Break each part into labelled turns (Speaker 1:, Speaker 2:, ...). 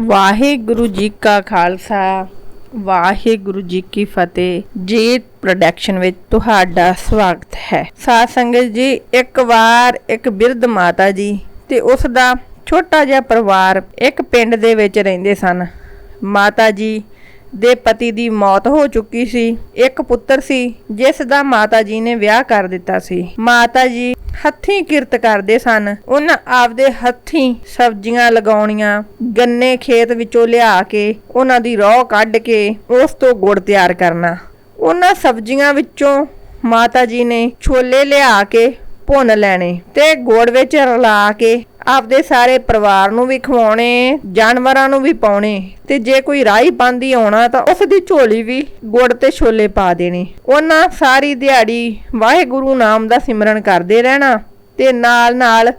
Speaker 1: ਵਾਹਿਗੁਰੂ ਜੀ ਕਾ ਖਾਲਸਾ, ਵਾਹਿਗੁਰੂ ਜੀ ਕੀ ਫਤਿਹ। ਜੀਤ ਪ੍ਰੋਡਕਸ਼ਨ ਵਿੱਚ ਤੁਹਾਡਾ ਸਵਾਗਤ ਹੈ। ਸਾਧ ਸੰਗਤ ਜੀ, ਇੱਕ ਵਾਰ ਇੱਕ ਬਿਰਧ ਮਾਤਾ ਜੀ ਤੇ ਉਸ ਦਾ ਛੋਟਾ ਜਿਹਾ ਪਰਿਵਾਰ ਇੱਕ ਪਿੰਡ ਦੇ ਵਿੱਚ ਰਹਿੰਦੇ ਸਨ। ਮਾਤਾ ਜੀ ਦੇ ਪਤੀ ਦੀ ਮੌਤ ਹੋ ਚੁੱਕੀ ਸੀ। ਇੱਕ ਪੁੱਤਰ ਸੀ, ਜਿਸ ਦਾ ਮਾਤਾ ਜੀ ਨੇ ਵਿਆਹ ਕਰ ਦਿੱਤਾ ਸੀ। ਮਾਤਾ ਜੀ ਹੱਥੀਂ ਕਿਰਤ ਕਰਦੇ ਸਨ। ਉਹਨਾਂ ਆਪਦੇ ਹੱਥੀਂ ਸਬਜ਼ੀਆਂ ਲਗਾਉਣੀਆਂ, ਗੰਨੇ ਖੇਤ ਵਿੱਚੋਂ ਲਿਆ ਕੇ, ਉਹਨਾਂ ਦੀ ਰੋਹ ਕੱਢ ਕੇ ਉਸ ਤੋਂ ਗੁੜ ਤਿਆਰ ਕਰਨਾ। ਉਹਨਾਂ ਸਬਜ਼ੀਆਂ ਵਿੱਚੋਂ ਮਾਤਾ ਜੀ ਨੇ ਛੋਲੇ ਲਿਆ ਕੇ ਭੁੰਨ ਲੈਣੇ ਤੇ ਗੁੜ ਵਿੱਚ ਰਲਾ ਕੇ ਆਪਦੇ ਸਾਰੇ ਪਰਿਵਾਰ ਨੂੰ ਵੀ ਖਵਾਉਣੇ, ਜਾਨਵਰਾਂ ਨੂੰ ਵੀ ਪਾਉਣੇ ਤੇ ਜੇ ਕੋਈ ਰਾਹੀ ਪਾਂਦੀ ਆਉਣਾ ਤਾਂ ਉਸ ਦੀ ਝੋਲੀ ਵੀ ਗੁੜ ਤੇ ਛੋਲੇ ਪਾ ਦੇਣੇ। ਉਹਨਾਂ ਸਾਰੀ ਦਿਹਾੜੀ ਵਾਹਿਗੁਰੂ ਨਾਮ ਦਾ ਸਿਮਰਨ ਕਰਦੇ ਰਹਿਣਾ ਤੇ ਨਾਲ ਨਾਲ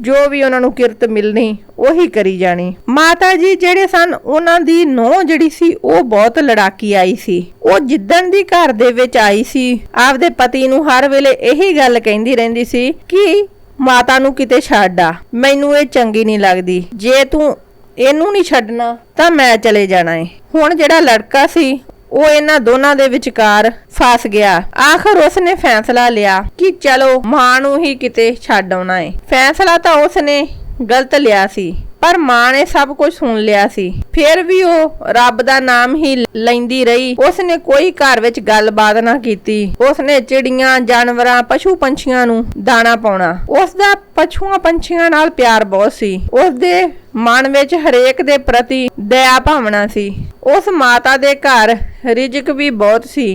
Speaker 1: ਜੋ ਵੀ ਉਹਨਾਂ ਨੂੰ ਕਿਰਤ ਮਿਲਣੀ ਉਹੀ ਕਰੀ ਜਾਣੀ। ਮਾਤਾ ਜੀ ਜਿਹੜੇ ਸਨ, ਉਹਨਾਂ ਦੀ ਨੋਹ ਜਿਹੜੀ ਸੀ, ਉਹ ਬਹੁਤ ਲੜਾਕੀ ਆਈ ਸੀ। ਉਹ ਜਿੱਦਣ ਦੀ ਘਰ ਦੇ ਵਿੱਚ ਆਈ ਸੀ, ਆਪਦੇ ਪਤੀ ਨੂੰ ਹਰ ਵੇਲੇ ਇਹੀ ਗੱਲ ਕਹਿੰਦੀ ਰਹਿੰਦੀ ਸੀ ਕਿ ਮਾਤਾ ਨੂੰ ਕਿਤੇ ਛੱਡ ਆ। ਮੈਨੂੰ ਇਹ ਚੰਗੀ ਨਹੀਂ ਲੱਗਦੀ। ਜੇ ਤੂੰ ਇਹਨੂੰ ਨਹੀਂ ਛੱਡਣਾ, ਤਾਂ ਮੈਂ ਚਲੇ ਜਾਣਾ ਏ। ਹੁਣ ਜਿਹੜਾ ਲੜਕਾ ਸੀ, ਉਹ ਇਹਨਾਂ ਦੋਨਾਂ ਦੇ ਵਿਚਕਾਰ ਫਸ ਗਿਆ। ਆਖਰ ਉਸਨੇ ਫੈਸਲਾ ਲਿਆ ਕਿ ਚਲੋ ਮਾਂ ਨੂੰ ਹੀ ਕਿਤੇ ਛੱਡ ਆਉਣਾ ਏ। ਫੈਸਲਾ ਤਾਂ ਉਸਨੇ ਗਲਤ ਲਿਆ ਸੀ। ਪਰ ਮਾਂ ਨੇ ਸਭ ਕੁਝ ਸੁਣ ਲਿਆ ਸੀ। ਫਿਰ ਵੀ ਉਹ ਰੱਬ ਦਾ ਨਾਮ ਹੀ ਲੈਂਦੀ ਰਹੀ। ਉਸਨੇ ਕੋਈ ਘਰ ਵਿੱਚ ਗੱਲਬਾਤ ਨਾ ਕੀਤੀ। ਉਸਨੇ ਚਿੜੀਆਂ, ਜਾਨਵਰਾਂ ਪਸ਼ੂ ਪੰਛੀਆਂ ਨੂੰ ਦਾਣਾ ਪਾਉਣਾ। ਉਸ ਦਾ ਪਸ਼ੂਆਂ ਪੰਛੀਆਂ ਨਾਲ ਪਿਆਰ ਬਹੁਤ ਸੀ। ਉਸ ਦੇ ਮਨ ਵਿੱਚ ਹਰੇਕ ਦੇ ਪ੍ਰਤੀ ਦਇਆ ਭਾਵਨਾ ਸੀ। ਉਸ ਮਾਤਾ ਦੇ ਘਰ ਰਿਜ਼ਕ ਵੀ ਬਹੁਤ ਸੀ।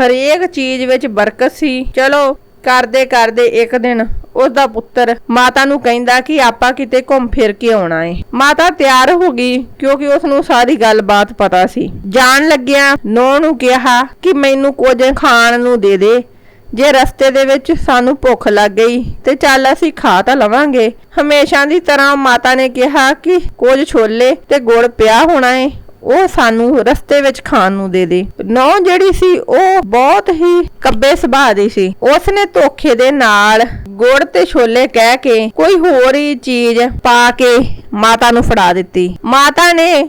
Speaker 1: ਹਰੇਕ ਚੀਜ਼ ਵਿੱਚ ਬਰਕਤ ਸੀ। ਚਲੋ ਕਰਦੇ ਕਰਦੇ ਇੱਕ ਦਿਨ ਉਸ ਦਾ ਪੁੱਤਰ ਮਾਤਾ ਨੂੰ ਕਹਿੰਦਾ ਕਿ ਆਪਾਂ ਕਿਤੇ ਘੁੰਮ ਫਿਰ ਕੇ ਆਉਣਾ ਏ। ਮਾਤਾ ਤਿਆਰ ਹੋ ਗਈ ਕਿਉਂਕਿ ਉਸ ਨੂੰ ਸਾਰੀ ਗੱਲਬਾਤ ਪਤਾ ਸੀ। ਜਾਣ ਲੱਗਿਆ ਨੌ ਨੂੰ ਕਿਹਾ ਕਿ ਮੈਨੂੰ ਕੁਝ ਖਾਣ ਨੂੰ ਦੇ ਦੇ। ਜੇ ਰਸਤੇ ਦੇ ਵਿੱਚ ਸਾਨੂੰ ਭੁੱਖ ਲੱਗ ਗਈ ਤੇ ਚੱਲ ਅਸੀਂ ਖਾ ਤਾਂ ਲਵਾਂਗੇ। ਹਮੇਸ਼ਾ ਦੀ ਤਰ੍ਹਾਂ ਮਾਤਾ ਨੇ ਕਿਹਾ ਕਿ ਕੁਝ ਛੋਲੇ ਤੇ ਗੁੜ ਪਿਆ ਹੋਣਾ ਏ। ਉਹ ਸਾਨੂੰ ਰਸਤੇ ਵਿੱਚ ਖਾਣ ਨੂੰ ਦੇ ਦੇ। ਨੌ ਜਿਹੜੀ ਸੀ, ਉਹ ਬਹੁਤ ਹੀ ਕੱਬੇ ਸੁਭਾਅ ਦੀ ਸੀ। ਉਸ ਨੇ ਧੋਖੇ ਦੇ ਨਾਲ ਗੁੜ ਤੇ ਛੋਲੇ ਕਹਿ ਕੇ ਕੋਈ ਹੋਰ ਹੀ ਚੀਜ਼ ਪਾ ਕੇ ਮਾਤਾ ਨੂੰ ਫੜਾ ਦਿੱਤੀ। ਮਾਤਾ ਨੇ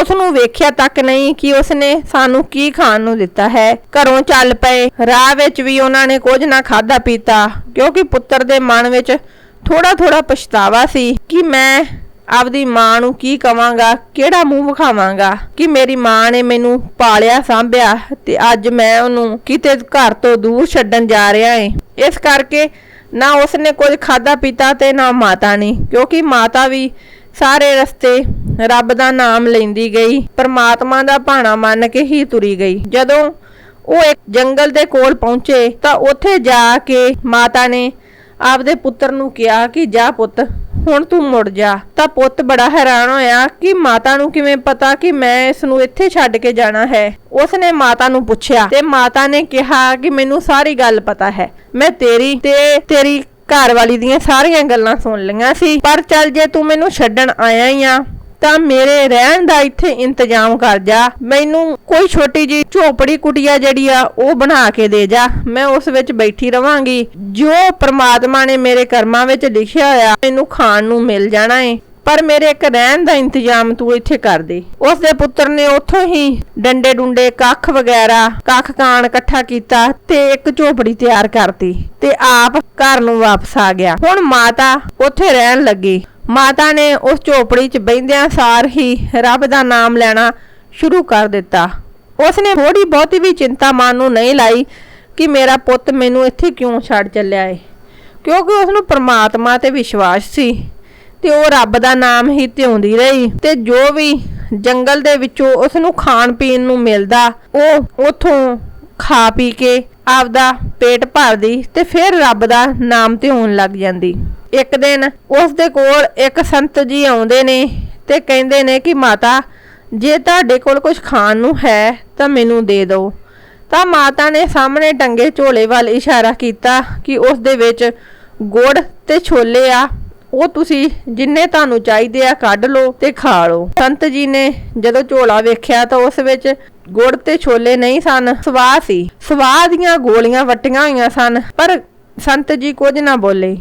Speaker 1: ਉਸ ਨੂੰ ਵੇਖਿਆ ਤੱਕ ਨਹੀਂ ਕਿ ਉਸਨੇ ਸਾਨੂੰ ਕੀ ਖਾਣ ਨੂੰ ਦਿੱਤਾ ਹੈ। ਘਰੋਂ ਚੱਲ ਪਏ। ਰਾਹ ਵਿੱਚ ਵੀ ਉਹਨਾਂ ਨੇ ਕੁਝ ਨਾ ਖਾਦਾ ਪੀਤਾ ਕਿਉਂਕਿ ਪੁੱਤਰ ਦੇ ਮਨ ਵਿੱਚ ਥੋੜਾ ਥੋੜਾ ਪਛਤਾਵਾ ਸੀ ਕਿ ਮੈਂ ਆਪਦੀ ਮਾਂ ਨੂੰ ਕੀ ਕਵਾਂਗਾ, ਕਿਹੜਾ ਮੂੰਹ ਵਿਖਾਵਾਂਗਾ ਕਿ ਮੇਰੀ ਮਾਂ ਨੇ ਮੈਨੂੰ ਪਾਲਿਆ, ਸਾਂਭਿਆ ਤੇ ਅੱਜ ਮੈਂ ਉਹਨੂੰ ਕਿਤੇ ਘਰ ਤੋਂ ਦੂਰ ਛੱਡਣ ਜਾ ਰਿਹਾ ਏ। ਇਸ ਕਰਕੇ ਨਾ ਉਸਨੇ ਕੁਝ ਖਾਦਾ ਪੀਤਾ ਤੇ ਨਾ ਮਾਤਾ ਨੇ, ਕਿਉਂਕਿ ਮਾਤਾ ਵੀ ਸਾਰੇ ਰਸਤੇ ਰੱਬ ਦਾ ਨਾਮ ਲੈਂਦੀ ਗਈ, ਪਰਮਾਤਮਾ ਦਾ ਭਾਣਾ ਮੰਨ ਕੇ ਹੀ ਤੁਰੀ ਗਈ। ਜਦੋਂ ਉਹ ਇੱਕ ਜੰਗਲ ਦੇ ਕੋਲ ਪਹੁੰਚੇ ਤਾਂ ਉੱਥੇ ਜਾ ਕੇ ਮਾਤਾ ਨੇ ਆਪਦੇ ਪੁੱਤਰ ਨੂੰ ਕਿਹਾ ਕਿ ਜਾ ਪੁੱਤ ਹੁਣ ਤੂੰ ਮੁੜ ਜਾ। ਤਾਂ ਪੁੱਤ ਬੜਾ ਹੈਰਾਨ ਹੋਇਆ ਕਿ ਮਾਤਾ ਨੂੰ ਕਿਵੇਂ ਪਤਾ ਕਿ ਮੈਂ ਇਸ ਨੂੰ ਇੱਥੇ ਛੱਡ ਕੇ ਜਾਣਾ ਹੈ। ਉਸਨੇ ਮਾਤਾ ਨੂੰ ਪੁੱਛਿਆ ਤੇ ਮਾਤਾ ਨੇ ਕਿਹਾ ਕਿ ਮੈਨੂੰ ਸਾਰੀ ਗੱਲ ਪਤਾ ਹੈ। ਮੈਂ ਤੇਰੀ ਤੇ ਤੇਰੀ ਘਰ ਵਾਲੀ ਦੀਆਂ ਸਾਰੀਆਂ ਗੱਲਾਂ ਸੁਣ ਲਈਆਂ ਸੀ। ਪਰ ਚੱਲ ਜੇ ਤੂੰ ਮੈਨੂੰ ਛੱਡਣ ਆਇਆ ਹੀ ਆ ਤਾਂ ਮੇਰੇ ਰਹਿਣ ਦਾ ਇੱਥੇ ਇੰਤਜ਼ਾਮ ਕਰ ਜਾ। ਮੈਨੂੰ ਕੋਈ ਛੋਟੀ ਜੀ ਝੋਪੜੀ ਕੁਟਿਆ ਜਿਹੜੀ ਆ, ਉਹ ਬਣਾ ਕੇ ਦੇ ਜਾ। ਮੈਂ ਉਸ ਵਿੱਚ ਬੈਠੀ ਰਵਾਂਗੀ। ਜੋ ਪ੍ਰਮਾਤਮਾ ਨੇ ਮੇਰੇ ਕਰਮਾਂ ਵਿੱਚ ਲਿਖਿਆ ਹੋਇਆ, ਮੈਨੂੰ ਖਾਣ ਨੂੰ ਮਿਲ ਜਾਣਾ ਏ। ਪਰ ਮੇਰੇ ਇੱਕ ਰਹਿਣ ਦਾ ਇੰਤਜ਼ਾਮ ਤੂੰ ਇੱਥੇ ਕਰ ਦੇ। ਉਸ ਦੇ ਪੁੱਤਰ ਨੇ ਉੱਥੋਂ ਹੀ ਡੰਡੇ ਡੁੰਡੇ, ਕੱਖ ਵਗੈਰਾ, ਕੱਖ ਕਾਣ ਇਕੱਠਾ ਕੀਤਾ ਤੇ ਇੱਕ ਝੋਪੜੀ ਤਿਆਰ ਕਰਤੀ ਤੇ ਆਪ ਘਰ ਨੂੰ ਵਾਪਸ ਆ ਗਿਆ। ਹੁਣ ਮਾਤਾ ਉੱਥੇ ਰਹਿਣ ਲੱਗੀ। ਮਾਤਾ ਨੇ ਉਸ ਝੋਪੜੀ 'ਚ ਬੈੰਦਿਆਂ ਸਾਰ ਹੀ ਰੱਬ ਦਾ ਨਾਮ ਲੈਣਾ ਸ਼ੁਰੂ ਕਰ ਦਿੱਤਾ। ਉਸ ਨੇ ਥੋੜੀ ਬਹੁਤੀ ਵੀ ਚਿੰਤਾ ਮਨ ਨੂੰ ਨਹੀਂ ਲਾਈ ਕਿ ਮੇਰਾ ਪੁੱਤ ਮੈਨੂੰ ਇੱਥੇ ਕਿਉਂ ਛੱਡ ਚੱਲਿਆ ਏ। ਕਿਉਂਕਿ ਉਸ ਨੂੰ ਪ੍ਰਮਾਤਮਾ ਤੇ ਵਿਸ਼ਵਾਸ ਸੀ ਤੇ ਉਹ ਰੱਬ ਦਾ ਨਾਮ ਹੀ ਧਿਆਉਂਦੀ ਰਹੀ ਤੇ ਜੋ ਵੀ ਜੰਗਲ ਦੇ ਵਿੱਚੋਂ ਉਸ ਨੂੰ ਖਾਣ ਪੀਣ ਨੂੰ ਮਿਲਦਾ, ਉਹ ਉਥੋਂ ਖਾ ਪੀ ਕੇ ਆਪਦਾ ਪੇਟ ਭਰਦੀ ਤੇ ਫਿਰ ਰੱਬ ਦਾ ਨਾਮ ਧਿਆਉਣ ਲੱਗ ਜਾਂਦੀ। ਇੱਕ ਦਿਨ ਉਸ ਦੇ ਕੋਲ ਇੱਕ ਸੰਤ ਜੀ ਆਉਂਦੇ ਨੇ ਤੇ ਕਹਿੰਦੇ ਨੇ ਕਿ, ਮਾਤਾ, ਜੇ ਤੁਹਾਡੇ ਕੋਲ ਕੁਝ ਖਾਣ ਨੂੰ ਹੈ ਤਾਂ ਮੈਨੂੰ ਦੇ ਦਿਓ। ਤਾਂ ਮਾਤਾ ਨੇ ਸਾਹਮਣੇ ਟੰਗੇ ਝੋਲੇ ਵੱਲ ਇਸ਼ਾਰਾ ਕੀਤਾ ਕਿ ਉਸ ਦੇ ਵਿੱਚ ਗੁੜ ਤੇ ਛੋਲੇ ਆ। ਉਹ ਤੁਸੀਂ ਜਿੰਨੇ ਤੁਹਾਨੂੰ ਚਾਹੀਦੇ ਆ ਕੱਢ ਲਓ ਤੇ ਖਾ ਲਓ। ਸੰਤ ਜੀ ਨੇ ਜਦੋਂ ਝੋਲਾ ਵੇਖਿਆ ਤਾਂ ਉਸ ਵਿੱਚ ਗੁੜ ਤੇ ਛੋਲੇ ਨਹੀਂ ਸਨ, ਸਵਾਹ ਸੀ। ਸਵਾਹ ਦੀਆਂ ਗੋਲੀਆਂ ਵੱਟੀਆਂ ਹੋਈਆਂ ਸਨ, ਪਰ ਸੰਤ ਜੀ ਕੁਝ ਨਾ ਬੋਲੇ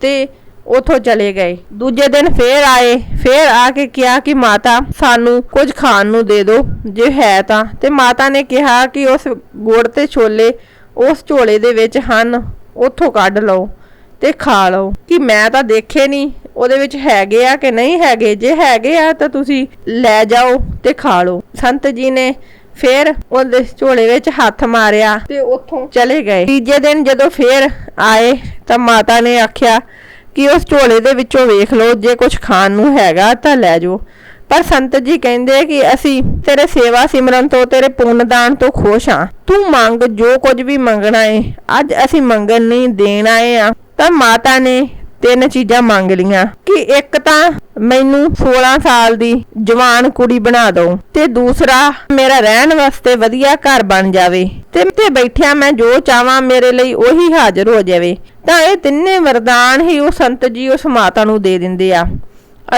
Speaker 1: ਤੇ ਉਥੋਂ ਚਲੇ ਗਏ। ਦੂਜੇ ਦਿਨ ਫੇਰ ਆਏ, ਫੇਰ ਆ ਕੇ ਕਿਹਾ ਕਿ ਮਾਤਾ, ਸਾਨੂੰ ਕੁਝ ਖਾਣ ਨੂੰ ਦੇ ਦਿਓ, ਜੇ ਹੈ ਤਾਂ। ਤੇ ਮਾਤਾ ਨੇ ਕਿਹਾ ਕਿ ਉਸ ਗੁੜ ਤੇ ਛੋਲੇ ਉਸ ਝੋਲੇ ਦੇ ਵਿੱਚ ਹਨ, ਉਥੋਂ ਕੱਢ ਲਓ। ਤੇ ਖਾ ਲਓ। ਕਿ ਮੈਂ ਤਾਂ ਦੇਖੇ ਨਹੀਂ ਉਹਦੇ ਵਿੱਚ ਹੈਗੇ ਆ ਕਿ ਨਹੀਂ ਹੈਗੇ। ਜੇ ਹੈਗੇ ਆ ਤਾਂ ਤੁਸੀਂ ਲੈ ਜਾਓ ਤੇ ਖਾ ਲਓ। ਸੰਤ ਜੀ ਨੇ ਫੇਰ ਉਹਦੇ ਝੋਲੇ ਵਿੱਚ ਹੱਥ ਮਾਰਿਆ ਤੇ ਉੱਥੋਂ ਚਲੇ ਗਏ। ਤੀਜੇ ਦਿਨ ਜਦੋਂ ਫੇਰ ਆਏ ਤਾਂ ਮਾਤਾ ਨੇ ਆਖਿਆ ਕਿ ਉਸ ਝੋਲੇ ਦੇ ਵਿੱਚੋਂ ਵੇਖ ਲਓ, ਜੇ ਕੁਝ ਖਾਣ ਨੂੰ ਹੈਗਾ ਤਾਂ ਲੈ ਜਾਓ। ਪਰ ਸੰਤ ਜੀ ਕਹਿੰਦੇ ਕਿ ਅਸੀਂ ਤੇਰੇ ਸੇਵਾ ਸਿਮਰਨ ਤੋਂ, ਤੇਰੇ ਪੁੰਨ ਦਾਨ ਤੋਂ ਖੁਸ਼ ਹਾਂ। ਤੂੰ ਮੰਗ ਜੋ ਕੁਝ ਵੀ ਮੰਗਣਾ ਏ, ਅੱਜ ਅਸੀਂ ਮੰਗਣ ਨਹੀਂ ਦੇਣ ਆਏ ਆ। ਤਾਂ ਮਾਤਾ ਨੇ ਤਿੰਨ ਚੀਜ਼ਾਂ ਮੰਗ ਲੀਆਂ ਕਿ ਇੱਕ ਤਾਂ ਮੈਨੂੰ 16 ਸਾਲ ਦੀ ਜਵਾਨ ਕੁੜੀ ਬਣਾ ਦਿਓ ਤੇ ਦੂਸਰਾ ਮੇਰਾ ਰਹਿਣ ਵਾਸਤੇ ਵਧੀਆ ਘਰ ਬਣ ਜਾਵੇ ਤੇ ਤੇ ਬੈਠਿਆ ਮੈਂ ਜੋ ਚਾਹਾਂ ਮੇਰੇ ਲਈ ਉਹੀ ਹਾਜ਼ਰ ਹੋ ਜਾਵੇ। ਤਾਂ ਇਹ ਤਿੰਨੇ ਵਰਦਾਨ ਹੀ ਉਹ ਸੰਤ ਜੀ ਉਸ ਮਾਤਾ ਨੂੰ ਦੇ ਦਿੰਦੇ ਆ।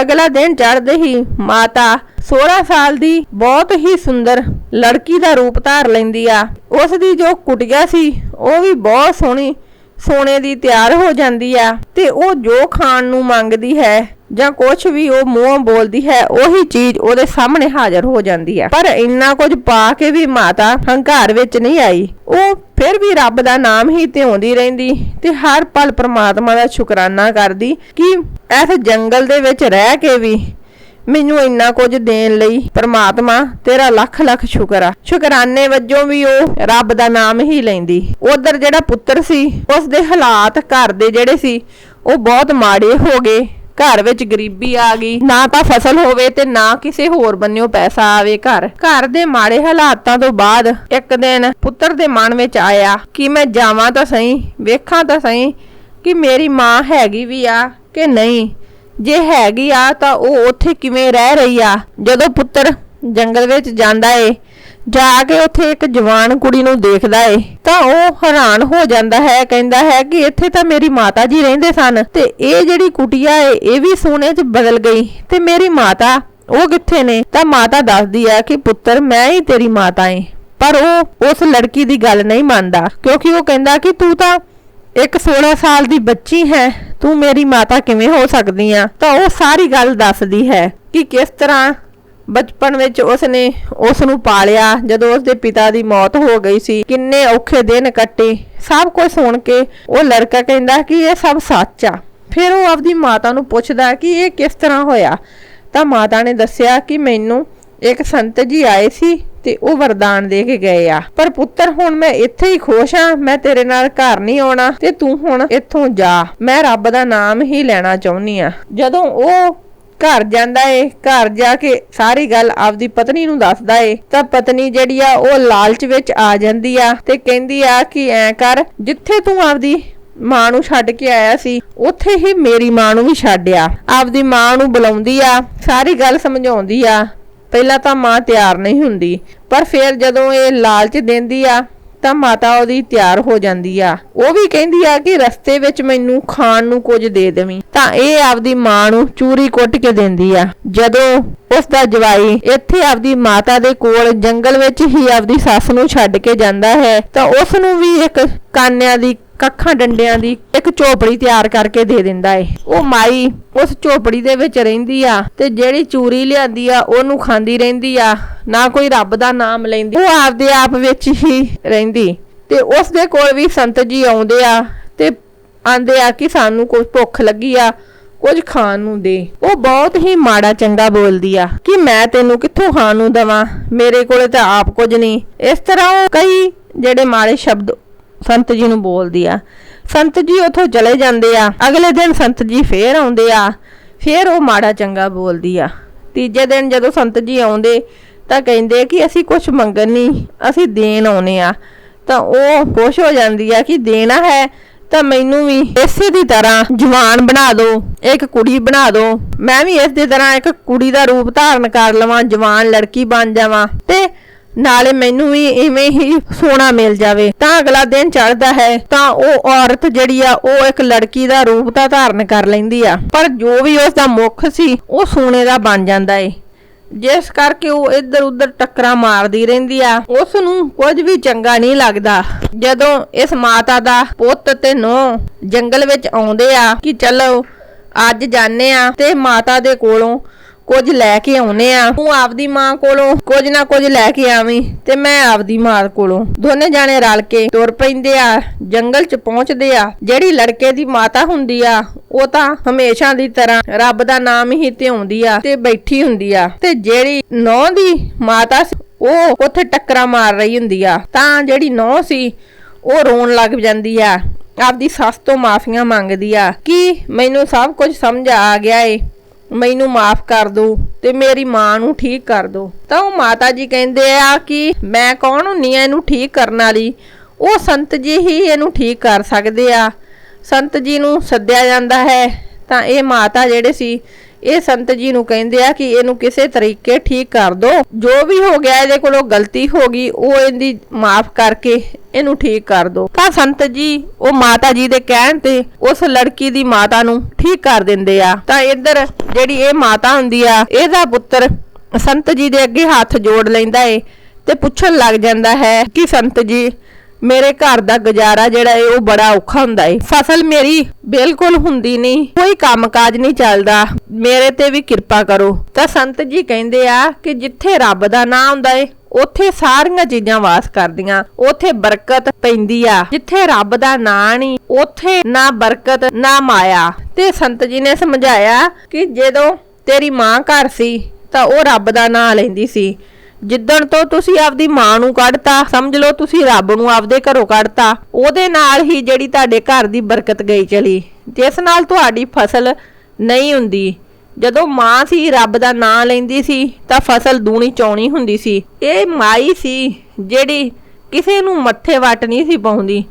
Speaker 1: ਅਗਲਾ ਦਿਨ ਚੜ੍ਹਦੇ ਹੀ ਮਾਤਾ 16 ਸਾਲ ਦੀ ਬਹੁਤ ਹੀ ਸੁੰਦਰ ਲੜਕੀ ਦਾ ਰੂਪ ਧਾਰ ਲੈਂਦੀ ਆ। ਉਸ ਦੀ ਜੋ ਕੁਟਿਆ ਸੀ, ਉਹ ਵੀ ਬਹੁਤ ਸੋਹਣੀ ਸੋਨੇ ਦੀ ਤਿਆਰ ਹੋ ਜਾਂਦੀ ਆ ਤੇ ਉਹ ਜੋ ਖਾਣ ਨੂੰ ਮੰਗਦੀ ਹੈ ਜਾਂ ਕੁਝ ਵੀ ਉਹ ਮੂੰਹੋਂ ਬੋਲਦੀ ਹੈ, ਉਹੀ ਚੀਜ਼ ਉਹਦੇ ਸਾਹਮਣੇ ਹਾਜ਼ਰ ਹੋ ਜਾਂਦੀ ਹੈ ਪਰ ਇੰਨਾ ਕੁਝ ਪਾ ਕੇ ਵੀ ਮਾਤਾ ਹੰਕਾਰ ਵਿੱਚ ਨਹੀਂ ਆਈ। ਉਹ ਫਿਰ ਵੀ ਰੱਬ ਦਾ ਨਾਮ ਹੀ ਧਿਆਉਂਦੀ ਰਹਿੰਦੀ ਤੇ ਹਰ ਪਲ ਪ੍ਰਮਾਤਮਾ ਦਾ ਸ਼ੁਕਰਾਨਾ ਕਰਦੀ ਕਿ ਇਸ ਜੰਗਲ ਦੇ ਵਿੱਚ ਰਹਿ ਕੇ ਵੀ ਮੈਨੂੰ ਇੰਨਾ ਕੁਝ ਦੇਣ ਲਈ ਪ੍ਰਮਾਤਮਾ ਤੇਰਾ ਲੱਖ ਲੱਖ ਸ਼ੁਕਰ ਆ। ਸ਼ੁਕਰਾਨੇ ਵਜੋਂ ਵੀ ਉਹ ਰੱਬ ਦਾ ਨਾਮ ਹੀ ਲੈਂਦੀ। ਉਧਰ ਜਿਹੜਾ ਪੁੱਤਰ ਸੀ, ਉਸ ਦੇ ਹਾਲਾਤ ਘਰ ਦੇ ਜਿਹੜੇ ਸੀ, ਉਹ ਬਹੁਤ ਮਾੜੇ ਹੋ ਗਏ। ਘਰ ਵਿੱਚ ਗਰੀਬੀ ਆ ਗਈ। ਨਾ ਤਾਂ ਫਸਲ ਹੋਵੇ ਤੇ ਨਾ ਕਿਸੇ ਹੋਰ ਬੰਨਿਓ ਪੈਸਾ ਆਵੇ ਘਰ। ਘਰ ਦੇ ਮਾੜੇ ਹਾਲਾਤਾਂ ਤੋਂ ਬਾਅਦ ਇੱਕ ਦਿਨ ਪੁੱਤਰ ਦੇ ਮਨ ਵਿੱਚ ਆਇਆ ਕਿ ਮੈਂ ਜਾਵਾਂ ਤਾਂ ਸਹੀ, ਵੇਖਾਂ ਤਾਂ ਸਹੀ ਕਿ ਮੇਰੀ ਮਾਂ ਹੈਗੀ ਵੀ ਆ ਕਿ ਨਹੀਂ। ਜੇ ਹੈਗੀ ਆ ਤਾਂ ਉਹ ਉੱਥੇ ਕਿਵੇਂ ਰਹਿ ਰਹੀ ਆ? ਜਦੋਂ ਪੁੱਤਰ ਜੰਗਲ ਵਿੱਚ ਜਾਂਦਾ ਏ, ਜਾ ਕੇ ਉੱਥੇ ਇੱਕ ਜਵਾਨ ਕੁੜੀ ਨੂੰ ਦੇਖਦਾ ਏ, ਤਾਂ ਉਹ ਹੈਰਾਨ ਹੋ ਜਾਂਦਾ ਹੈ, ਕਹਿੰਦਾ ਹੈ ਕਿ ਇੱਥੇ ਤਾਂ ਮੇਰੀ ਮਾਤਾ ਜੀ ਰਹਿੰਦੇ ਸਨ ਤੇ ਇਹ ਜਿਹੜੀ ਕੁਟਿਆ ਏ, ਇਹ ਵੀ ਸੋਨੇ 'ਚ ਬਦਲ ਗਈ ਤੇ ਮੇਰੀ ਮਾਤਾ, ਉਹ ਕਿੱਥੇ ਨੇ? ਤਾਂ ਮਾਤਾ ਦੱਸਦੀ ਆ ਕਿ ਪੁੱਤਰ, ਮੈਂ ਹੀ ਤੇਰੀ ਮਾਤਾ ਏ। ਪਰ ਉਹ ਉਸ ਲੜਕੀ ਦੀ ਗੱਲ ਨਹੀਂ ਮੰਨਦਾ, ਕਿਉਂਕਿ ਉਹ ਕਹਿੰਦਾ ਕਿ ਤੂੰ ਤਾਂ ਇੱਕ 16 ਸਾਲ ਦੀ ਬੱਚੀ ਹੈ, ਤੂੰ ਮੇਰੀ ਮਾਤਾ ਕਿਵੇਂ ਹੋ ਸਕਦੀ ਆ? ਤਾਂ ਉਹ ਸਾਰੀ ਗੱਲ ਦੱਸਦੀ ਹੈ ਕਿ ਕਿਸ ਤਰ੍ਹਾਂ ਬਚਪਨ ਵਿੱਚ ਉਸਨੇ ਉਸ ਨੂੰ ਪਾਲਿਆ, ਜਦੋਂ ਉਸਦੇ ਪਿਤਾ ਦੀ ਮੌਤ ਹੋ ਗਈ ਸੀ। ਕਿੰਨੇ ਔਖੇ ਦਿਨ ਕੱਟੇ। ਸਭ ਕੁਝ ਸੁਣ ਕੇ ਉਹ ਲੜਕਾ ਕਹਿੰਦਾ ਕਿ ਇਹ ਸਭ ਸੱਚ ਆ। ਫਿਰ ਉਹ ਆਪਦੀ ਮਾਤਾ ਨੂੰ ਪੁੱਛਦਾ ਕਿ ਇਹ ਕਿਸ ਤਰ੍ਹਾਂ ਹੋਇਆ। ਤਾਂ ਮਾਤਾ ਨੇ ਦੱਸਿਆ ਕਿ ਮੈਨੂੰ ਇੱਕ ਸੰਤ ਜੀ ਆਏ ਸੀ ਤੇ ਉਹ ਵਰਦਾਨ ਦੇ ਕੇ ਗਏ ਆ। ਪਰ ਪੁੱਤਰ, ਹੁਣ ਮੈਂ ਇੱਥੇ ਹੀ ਖੁਸ਼ ਆ, ਮੈਂ ਤੇਰੇ ਨਾਲ ਘਰ ਨਹੀਂ ਆਉਣਾ ਤੇ ਤੂੰ ਹੁਣ ਇੱਥੋਂ ਜਾ। ਮੈਂ ਰੱਬ ਦਾ ਨਾਮ ਹੀ ਲੈਣਾ ਚਾਹੁੰਨੀ ਆ। ਜਦੋਂ ਉਹ ਘਰ ਜਾਂਦਾ ਏ, ਘਰ ਜਾ ਕੇ ਸਾਰੀ ਗੱਲ ਆਪਦੀ ਪਤਨੀ ਨੂੰ ਦੱਸਦਾ ਏ, ਤਾਂ ਪਤਨੀ ਜਿਹੜੀ ਆ, ਉਹ ਲਾਲਚ ਵਿੱਚ ਆ ਜਾਂਦੀ ਆ ਤੇ ਕਹਿੰਦੀ ਆ ਕਿ ਐ ਕਰ, ਜਿੱਥੇ ਤੂੰ ਆਪਦੀ ਮਾਂ ਨੂੰ ਛੱਡ ਕੇ ਆਇਆ ਸੀ, ਉੱਥੇ ਹੀ ਮੇਰੀ ਮਾਂ ਨੂੰ ਵੀ ਛੱਡਿਆ ਆਪਦੀ ਮਾਂ ਨੂੰ ਬੁਲਾਉਂਦੀ ਆ, ਸਾਰੀ ਗੱਲ ਸਮਝਾਉਂਦੀ ਆ। ਪਹਿਲਾਂ ਤਾਂ ਮਾਂ ਤਿਆਰ ਨਹੀਂ ਹੁੰਦੀ, ਪਰ ਫਿਰ ਜਦੋਂ ਇਹ ਲਾਲਚ ਦਿੰਦੀ ਆ, ਤਾਂ ਮਾਤਾ ਉਹਦੀ ਤਿਆਰ ਹੋ ਜਾਂਦੀ ਆ। ਉਹ ਵੀ ਕਹਿੰਦੀ ਆ ਕਿ ਰਸਤੇ ਵਿੱਚ ਮੈਨੂੰ ਖਾਣ ਨੂੰ ਕੁਝ ਦੇ ਦੇਵੀਂ। ਤਾਂ ਇਹ ਆਪਦੀ ਮਾਂ ਨੂੰ ਚੂਰੀ ਕੁੱਟ ਕੇ ਦਿੰਦੀ ਆ। ਜਦੋਂ ਉਸ ਦਾ ਜਵਾਈ ਇੱਥੇ ਆਪਦੀ ਮਾਤਾ ਦੇ ਕੋਲ ਜੰਗਲ ਵਿੱਚ ਹੀ ਆਪਦੀ ਸੱਸ ਨੂੰ ਛੱਡ ਕੇ ਜਾਂਦਾ ਹੈ, ਤਾਂ ਉਸ ਨੂੰ ਵੀ ਇੱਕ ਕਾਨਿਆਂ ਦੀ, ਕੱਖਾਂ ਡੰਡਿਆਂ ਦੀ ਝੋਪੜੀ ਤਿਆਰ ਕਰਕੇ ਦੇ ਦਿੰਦਾ ਏ। ਉਹ ਮਾਈ ਉਸ ਝੋਪੜੀ ਦੇ ਵਿੱਚ ਰਹਿੰਦੀ ਆ ਤੇ ਜਿਹੜੀ ਚੂਰੀ ਲਿਆਂਦੀ ਆ, ਉਹਨੂੰ ਖਾਂਦੀ ਰਹਿੰਦੀ ਆ। ਨਾ ਕੋਈ ਰੱਬ ਦਾ ਨਾਮ ਲੈਂਦੀ। ਉਹ ਆਪਦੇ ਆਪ ਵਿੱਚ ਹੀ ਰਹਿੰਦੀ। ਤੇ ਉਸ ਦੇ ਕੋਲ ਵੀ ਸੰਤ ਜੀ ਆਉਂਦੇ ਆ ਤੇ ਆਂਦੇ ਆ ਕਿ ਸਾਨੂੰ ਕੁਝ ਭੁੱਖ ਲੱਗੀ ਆ, ਕੁਝ ਖਾਣ ਨੂੰ ਦੇ। ਉਹ ਬਹੁਤ ਹੀ ਮਾੜਾ ਚੰਗਾ ਬੋਲਦੀ ਆ ਕਿ ਮੈਂ ਤੈਨੂੰ ਕਿੱਥੋਂ ਖਾਣ ਨੂੰ ਦਵਾਂ? ਮੇਰੇ ਕੋਲੇ ਤਾਂ ਆਪ ਕੁਝ ਨਹੀਂ। ਇਸ ਤਰ੍ਹਾਂ ਉਹ ਕਈ ਜਿਹੜੇ ਮਾੜੇ ਸ਼ਬਦ ਸੰਤ ਜੀ ਨੂੰ ਬੋਲਦੀ ਆ, ਸੰਤ ਜੀ ਉਥੋਂ ਚਲੇ ਜਾਂਦੇ ਆ, ਅਗਲੇ ਦਿਨ ਸੰਤ ਜੀ ਫੇਰ ਆਉਂਦੇ ਆ। ਫੇਰ ਉਹ ਮਾੜਾ ਚੰਗਾ ਬੋਲਦੀ ਆ। ਤੀਜੇ ਦਿਨ ਜਦੋਂ ਸੰਤ ਜੀ ਆਉਂਦੇ, ਤਾਂ ਕਹਿੰਦੇ ਕਿ ਅਸੀਂ ਕੁਝ ਮੰਗਣ ਨਹੀਂ, ਅਸੀਂ ਦੇਣ ਆਉਨੇ ਆ। ਤਾਂ ਉਹ ਖੁਸ਼ ਹੋ ਜਾਂਦੀ ਆ ਕਿ ਦੇਣਾ ਹੈ, ਤਾਂ ਮੈਨੂੰ ਵੀ ਇਸੇ ਦੀ ਤਰ੍ਹਾਂ ਜਵਾਨ ਬਣਾ ਦਿਓ ਇੱਕ ਕੁੜੀ ਬਣਾ ਦਿਓ ਮੈਂ ਵੀ ਇਸ ਦੀ ਤਰ੍ਹਾਂ ਇੱਕ ਕੁੜੀ ਦਾ ਰੂਪ ਧਾਰਨ ਕਰ ਲਵਾਂ, ਜਵਾਨ ਲੜਕੀ ਬਣ ਜਾਵਾਂ। ਤੇ ਨਾਲੇ ਮੈਨੂੰ ਵੀ ਇਵੇਂ ਹੀ ਸੋਨਾ ਮਿਲ ਜਾਵੇ। ਤਾਂ ਅਗਲਾ ਦਿਨ ਚੜਦਾ ਹੈ, ਤਾਂ ਉਹ ਔਰਤ ਜਿਹੜੀ ਆ, ਉਹ ਇੱਕ ਲੜਕੀ ਦਾ ਰੂਪ ਤਾਂ ਧਾਰਨ ਕਰ ਲੈਂਦੀ ਆ। ਪਰ ਜੋ ਵੀ ਉਸ ਦਾ ਮੁੱਖ ਸੀ, ਉਹ ਸੋਨੇ ਦਾ ਬਣ ਜਾਂਦਾ ਏ। ਜਿਸ ਕਰਕੇ ਉਹ ਇੱਧਰ ਉੱਧਰ ਟੱਕਰਾਂ ਮਾਰਦੀ ਰਹਿੰਦੀ ਆ। ਉਸ ਨੂੰ ਕੁਝ ਵੀ ਚੰਗਾ ਨਹੀਂ ਲੱਗਦਾ। ਜਦੋਂ ਇਸ ਮਾਤਾ ਦਾ ਪੁੱਤ ਤੇ ਨੋ ਜੰਗਲ ਵਿੱਚ ਆਉਂਦੇ ਆ ਕਿ ਚਲੋ, ਅੱਜ ਜਾਣੇ ਆ ਤੇ ਮਾਤਾ ਦੇ ਕੋਲੋਂ ਕੁਝ ਲੈ ਕੇ ਆਉਨੇ ਆ। ਤੂੰ ਆਪਦੀ ਮਾਂ ਕੋਲੋਂ ਕੁਝ ਨਾ ਕੁਝ ਲੈ ਕੇ ਆਵੀਂ ਤੇ ਮੈਂ ਆਪਦੀ ਮਾਂ ਕੋਲੋਂ। ਦੋਨੇ ਜਾਣੇ ਰਲ ਕੇ ਤੁਰ ਪੈਂਦੇ ਆ, ਜੰਗਲ 'ਚ ਪਹੁੰਚਦੇ ਆ। ਜਿਹੜੀ ਲੜਕੇ ਦੀ ਮਾਤਾ ਹੁੰਦੀ ਆ, ਉਹ ਤਾਂ ਹਮੇਸ਼ਾ ਦੀ ਤਰ੍ਹਾਂ ਰੱਬ ਦਾ ਨਾਮ ਹੀ ਧਿਆਉਂਦੀ ਆ ਤੇ ਬੈਠੀ ਹੁੰਦੀ ਆ। ਤੇ ਜਿਹੜੀ ਨੌ ਦੀ ਮਾਤਾ ਉਹ ਉੱਥੇ ਟੱਕਰਾਂ ਮਾਰ ਰਹੀ ਹੁੰਦੀ ਆ। ਤਾਂ ਜਿਹੜੀ ਨੌ ਸੀ, ਉਹ ਰੋਣ ਲੱਗ ਜਾਂਦੀ ਆ। ਆਪਦੀ ਸੱਸ ਤੋਂ ਮਾਫੀਆਂ ਮੰਗਦੀ ਆ। ਕਿ ਮੈਨੂੰ ਸਭ ਕੁਝ ਸਮਝ ਆ ਗਿਆ ਏ? ਮੈਨੂੰ ਮਾਫ ਕਰ ਦੋ ਤੇ ਮੇਰੀ ਮਾਂ ਨੂੰ ਠੀਕ ਕਰ ਦੋ। ਤਾਂ ਉਹ ਮਾਤਾ ਜੀ ਕਹਿੰਦੇ ਆ ਕਿ ਮੈਂ ਕੌਣ ਹੁੰਨੀ ਆ ਇਹਨੂੰ ਠੀਕ ਕਰਨ ਵਾਲੀ? ਉਹ ਸੰਤ ਜੀ ਹੀ ਇਹਨੂੰ ਠੀਕ ਕਰ ਸਕਦੇ ਆ। ਸੰਤ ਜੀ ਨੂੰ ਸੱਦਿਆ ਜਾਂਦਾ ਹੈ। ਤਾਂ ਇਹ ਮਾਤਾ ਜਿਹੜੇ ਸੀ ਇਹ ਸੰਤ ਜੀ ਨੂੰ ਕਹਿੰਦੇ ਆ ਕਿ ਇਹਨੂੰ ਕਿਸੇ ਤਰੀਕੇ ਠੀਕ ਕਰ ਦੋ। ਜੋ ਵੀ ਹੋ ਗਿਆ, ਇਹਦੇ ਕੋਲੋਂ ਗਲਤੀ ਹੋ ਗਈ, ਉਹ ਇਹਦੀ ਮਾਫ ਕਰਕੇ ਇਹਨੂੰ ਠੀਕ ਕਰ ਦੋ। ਤਾਂ ਸੰਤ ਜੀ, ਉਹ ਮਾਤਾ ਜੀ ਦੇ ਕਹਿਣ ਤੇ ਉਸ ਲੜਕੀ ਦੀ ਮਾਤਾ ਨੂੰ ਠੀਕ ਕਰ ਦਿੰਦੇ ਆ। ਤਾਂ ਇੱਧਰ ਜਿਹੜੀ ਇਹ ਮਾਤਾ ਹੁੰਦੀ ਆ, ਇਹਦਾ ਪੁੱਤਰ ਸੰਤ ਜੀ ਦੇ ਅੱਗੇ ਹੱਥ ਜੋੜ ਲੈਂਦਾ ਏ ਤੇ ਪੁੱਛਣ ਲੱਗ ਜਾਂਦਾ ਹੈ ਕਿ ਸੰਤ ਜੀ ਮੇਰੇ ਘਰ ਦਾ ਗੁਜ਼ਾਰਾ ਜਿਹੜਾ ਏ, ਉਹ ਬੜਾ ਔਖਾ ਹੁੰਦਾ ਏ। ਫਸਲ ਮੇਰੀ ਬਿਲਕੁਲ ਹੁੰਦੀ ਨਹੀਂ, ਕੋਈ ਕੰਮਕਾਜ ਨਹੀਂ ਚੱਲਦਾ। ਮੇਰੇ ਤੇ ਵੀ ਕਿਰਪਾ ਕਰੋ। ਤਾਂ ਸੰਤ ਜੀ ਕਹਿੰਦੇ ਆ ਕਿ ਜਿੱਥੇ ਰੱਬ ਦਾ ਨਾਮ ਹੁੰਦਾ ਏ, ਉੱਥੇ ਸਾਰੀਆਂ ਚੀਜ਼ਾਂ ਵਾਸ ਕਰਦੀਆਂ। ਉੱਥੇ ਬਰਕਤ ਪੈਂਦੀ ਆ। ਜਿੱਥੇ ਰੱਬ ਦਾ ਨਾਂ ਨਹੀਂ, ਉੱਥੇ ਨਾ ਬਰਕਤ, ਨਾ ਮਾਇਆ। ਤੇ ਸੰਤ ਜੀ ਨੇ ਸਮਝਾਇਆ ਕਿ ਜਦੋਂ ਤੇਰੀ ਮਾਂ ਘਰ ਸੀ, ਤਾਂ ਉਹ ਰੱਬ ਦਾ ਨਾਂ ਲੈਂਦੀ ਸੀ। ਜਿੱਦਣ ਤੋਂ ਤੁਸੀਂ ਆਪਦੀ ਮਾਂ ਨੂੰ ਕੱਢਤਾ, ਸਮਝ ਲਓ ਤੁਸੀਂ ਰੱਬ ਨੂੰ ਆਪਦੇ ਘਰੋਂ ਕੱਢਤਾ, ਉਹਦੇ ਨਾਲ ਹੀ ਜਿਹੜੀ ਤੁਹਾਡੇ ਘਰ ਦੀ ਬਰਕਤ ਗਈ ਚਲੀ। ਜਿਸ ਨਾਲ ਤੁਹਾਡੀ ਫਸਲ ਨਹੀਂ ਹੁੰਦੀ। ਜਦੋਂ ਮਾਂ ਸੀ, ਰੱਬ ਦਾ ਨਾਂ ਲੈਂਦੀ ਸੀ, ਤਾਂ ਫਸਲ ਦੂਣੀ ਚੌਣੀ ਹੁੰਦੀ ਸੀ। ਇਹ ਮਾਈ ਸੀ ਜਿਹੜੀ ਕਿਸੇ ਨੂੰ ਮੱਥੇ ਵੱਟ ਨਹੀਂ ਸੀ ਪਾਉਂਦੀ।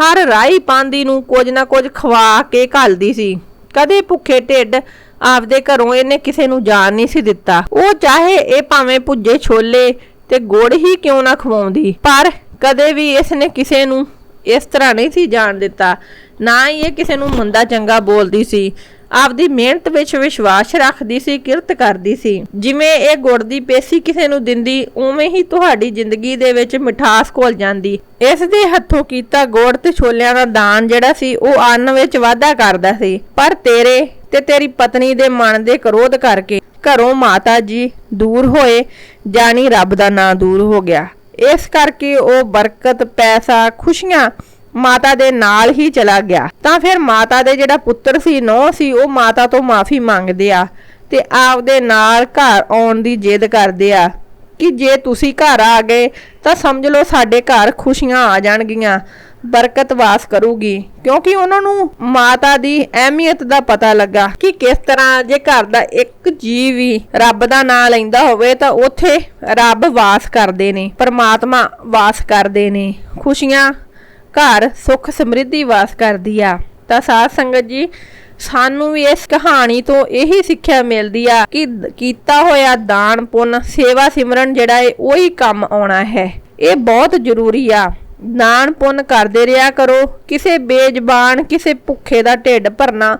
Speaker 1: ਹਰ ਰਾਈ ਪਾਂਦੀ ਨੂੰ ਕੁਝ ਨਾ ਕੁਝ ਖਵਾ ਕੇ ਘੱਲਦੀ ਸੀ। ਕਦੇ ਭੁੱਖੇ ਢਿੱਡ ਆਪਦੇ ਘਰੋਂ ਇਹਨੇ ਕਿਸੇ ਨੂੰ ਜਾਣ ਨਹੀਂ ਸੀ ਦਿੱਤਾ। ਉਹ ਚਾਹੇ ਇਹ ਭਾਵੇਂ ਭੁੱਜੇ ਛੋਲੇ ਤੇ ਗੁੜ ਹੀ ਕਿਉਂ ਨਾ ਖਵਾਉਂਦੀ, ਪਰ ਕਦੇ ਵੀ ਇਸ ਨੇ ਕਿਸੇ ਨੂੰ ਇਸ ਤਰ੍ਹਾਂ ਨਹੀਂ ਸੀ ਜਾਣ ਦਿੱਤਾ। ਨਾ ਹੀ ਇਹ ਕਿਸੇ ਨੂੰ ਮੰਦਾ ਚੰਗਾ ਬੋਲਦੀ ਸੀ। ਆਪਦੀ ਮਿਹਨਤ ਵਿੱਚ ਵਿਸ਼ਵਾਸ ਰੱਖਦੀ ਸੀ, ਕਿਰਤ ਕਰਦੀ ਸੀ। ਜਿਵੇਂ ਇਹ ਗੁੜ ਦੀ ਪੇਸੀ ਕਿਸੇ ਨੂੰ ਦਿੰਦੀ, ਉਵੇਂ ਹੀ ਤੁਹਾਡੀ ਜ਼ਿੰਦਗੀ ਦੇ ਵਿੱਚ ਮਿਠਾਸ ਘੁਲ ਜਾਂਦੀ। ਇਸ ਦੇ ਹੱਥੋਂ ਕੀਤਾ ਗੁੜ ਤੇ ਛੋਲਿਆਂ ਦਾ ਦਾਨ ਜਿਹੜਾ ਸੀ, ਉਹ ਅੰਨ ਵਿੱਚ ਵਾਧਾ ਕਰਦਾ ਸੀ। ਪਰ ਤੇਰੇ ਤੇ ਤੇਰੀ ਪਤਨੀ ਦੇ ਮਨ ਦੇ ਕਰੋਧ ਕਰਕੇ ਘਰੋਂ ਮਾਤਾ ਜੀ ਦੂਰ ਹੋਏ, ਜਾਣੀ ਰੱਬ ਦਾ ਨਾਂ ਦੂਰ ਹੋ ਗਿਆ। ਇਸ ਕਰਕੇ ਉਹ ਬਰਕਤ, ਪੈਸਾ, ਖੁਸ਼ੀਆਂ ਮਾਤਾ ਦੇ ਨਾਲ ਹੀ ਚਲਾ ਗਿਆ। ਤਾਂ ਫਿਰ ਮਾਤਾ ਦੇ ਜਿਹੜਾ ਪੁੱਤਰ ਸੀ, ਨੋ ਸੀ, ਉਹ ਮਾਤਾ ਤੋਂ ਮਾਫੀ ਮੰਗਦੇ ਆ ਤੇ ਆਪਦੇ ਨਾਲ ਘਰ ਆਉਣ ਦੀ ਜਿੱਦ ਕਰਦੇ ਆ ਕਿ ਜੇ ਤੁਸੀਂ ਘਰ ਆ ਗਏ ਤਾਂ ਸਮਝ ਲਓ ਸਾਡੇ ਘਰ ਖੁਸ਼ੀਆਂ ਆ ਜਾਣਗੀਆਂ। ਬਰਕਤ ਵਾਸ ਕਰੂਗੀ। ਕਿਉਂਕਿ ਉਹਨਾਂ ਨੂੰ ਮਾਤਾ ਦੀ ਅਹਿਮੀਅਤ ਦਾ ਪਤਾ ਲੱਗਾ ਕਿ ਕਿਸ ਤਰ੍ਹਾਂ ਜੇ ਘਰ ਦਾ ਇੱਕ ਜੀਵ ਵੀ ਰੱਬ ਦਾ ਨਾਮ ਲੈਂਦਾ ਹੋਵੇ ਤਾਂ ਉੱਥੇ ਰੱਬ ਵਾਸ ਕਰਦੇ ਨੇ, ਪਰਮਾਤਮਾ ਵਾਸ ਕਰਦੇ ਨੇ। ਖੁਸ਼ੀਆਂ ਘਰ ਸੁੱਖ ਸਮਰਿੱਧੀ ਵਾਸ ਕਰਦੀ ਆ। ਤਾਂ ਸਾਧ ਸੰਗਤ ਜੀ, ਸਾਨੂੰ ਵੀ ਇਸ ਕਹਾਣੀ ਤੋਂ ਇਹੀ ਸਿੱਖਿਆ ਮਿਲਦੀ ਆ ਕਿ ਕੀਤਾ ਹੋਇਆ ਦਾਨ, ਪੁੰਨ, ਸੇਵਾ ਸਿਮਰਨ ਜਿਹੜਾ ਏ, ਉਹੀ ਕੰਮ ਆਉਣਾ ਹੈ। ਇਹ ਬਹੁਤ ਜ਼ਰੂਰੀ ਆ। ਦਾਨ ਪੁੰਨ ਕਰਦੇ ਰਿਹਾ ਕਰੋ। ਕਿਸੇ ਬੇਜ਼ਬਾਨ, ਕਿਸੇ ਭੁੱਖੇ ਦਾ ਢਿੱਡ ਭਰਨਾ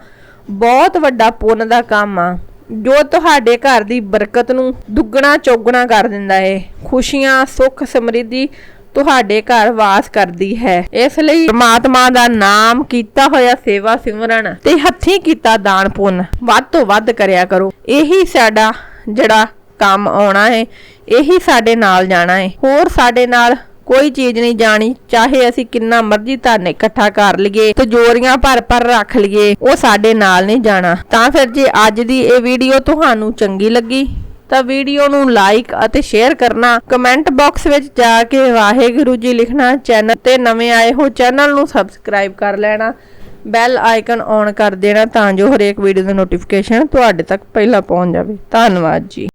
Speaker 1: ਬਹੁਤ ਵੱਡਾ ਪੁੰਨ ਦਾ ਕੰਮ ਆ। ਜੋ ਤੁਹਾਡੇ ਘਰ ਦੀ ਬਰਕਤ ਨੂੰ ਦੁੱਗਣਾ ਚੌਗਣਾ ਕਰ ਦਿੰਦਾ ਏ। ਖੁਸ਼ੀਆਂ, ਸੁੱਖ, ਸਮਰਿੱਧੀ ਤੁਹਾਡੇ ਘਰ ਵਾਸ ਕਰਦੀ ਹੈ। ਇਸ ਲਈ ਪ੍ਰਮਾਤਮਾ ਦਾ ਨਾਮ ਕੀਤਾ ਹੋਇਆ ਸੇਵਾ ਸਿਮਰਨ ਤੇ ਹੱਥੀਂ ਕੀਤਾ ਦਾਨ ਪੁੰਨ ਵੱਧ ਤੋਂ ਵੱਧ ਕਰਿਆ ਕਰੋ। ਇਹੀ ਸਾਡਾ ਜਿਹੜਾ ਕੰਮ ਆਉਣਾ ਹੈ ਇਹੀ ਸਾਡੇ ਨਾਲ ਜਾਣਾ ਹੈ ਹੋਰ ਸਾਡੇ ਨਾਲ ਕੋਈ ਚੀਜ਼ ਨਹੀਂ ਜਾਣੀ, ਚਾਹੇ ਅਸੀਂ ਕਿੰਨਾ ਮਰਜ਼ੀ ਧਨ ਇਕੱਠਾ ਕਰ ਲਈਏ ਤਜੋਰੀਆਂ ਭਰ ਭਰ ਰੱਖ ਲਈਏ, ਉਹ ਸਾਡੇ ਨਾਲ ਨਹੀਂ ਜਾਣਾ। ਤਾਂ ਫਿਰ ਜੇ ਅੱਜ ਦੀ ਇਹ ਵੀਡੀਓ ਤੁਹਾਨੂੰ ਚੰਗੀ ਲੱਗੀ, ਤਾਂ ਵੀਡੀਓ ਨੂੰ ਲਾਈਕ ਅਤੇ ਸ਼ੇਅਰ ਕਰਨਾ, ਕਮੈਂਟ ਬਾਕਸ ਵਿੱਚ ਜਾ ਕੇ ਵਾਹਿਗੁਰੂ ਜੀ ਲਿਖਣਾ ਚੈਨਲ ਤੇ ਨਵੇਂ ਆਏ ਹੋ ਚੈਨਲ ਨੂੰ ਸਬਸਕ੍ਰਾਈਬ ਕਰ ਲੈਣਾ, ਬੈਲ ਆਈਕਨ ਔਨ ਕਰ ਦੇਣਾ ਤਾਂ ਜੋ ਹਰੇਕ ਵੀਡੀਓ ਦੀ ਨੋਟੀਫਿਕੇਸ਼ਨ ਤੁਹਾਡੇ ਤੱਕ ਪਹਿਲਾਂ ਪਹੁੰਚ ਜਾਵੇ। ਧੰਨਵਾਦ ਜੀ।